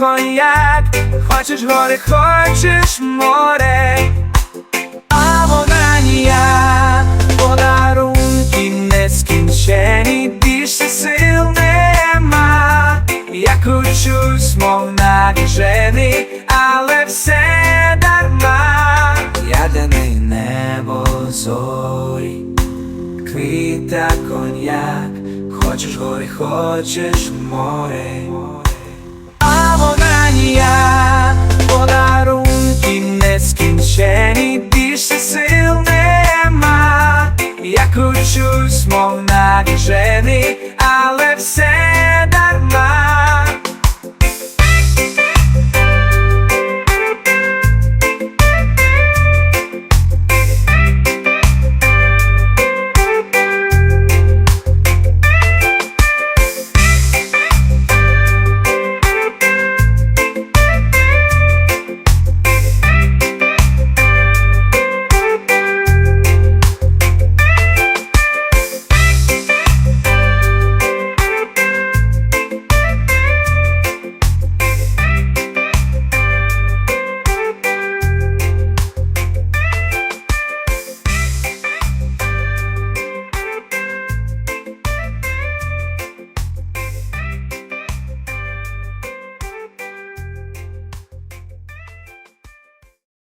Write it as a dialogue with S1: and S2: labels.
S1: ніяк, хочеш гори, хочеш море, а вона ніяк, подарунки нескінчені, більше сил нема. Я кручусь, мов навіжений, але все дарма. Я неї небо зорі, квіта коньяк, хочеш гори, хочеш море. Я мов навіжений,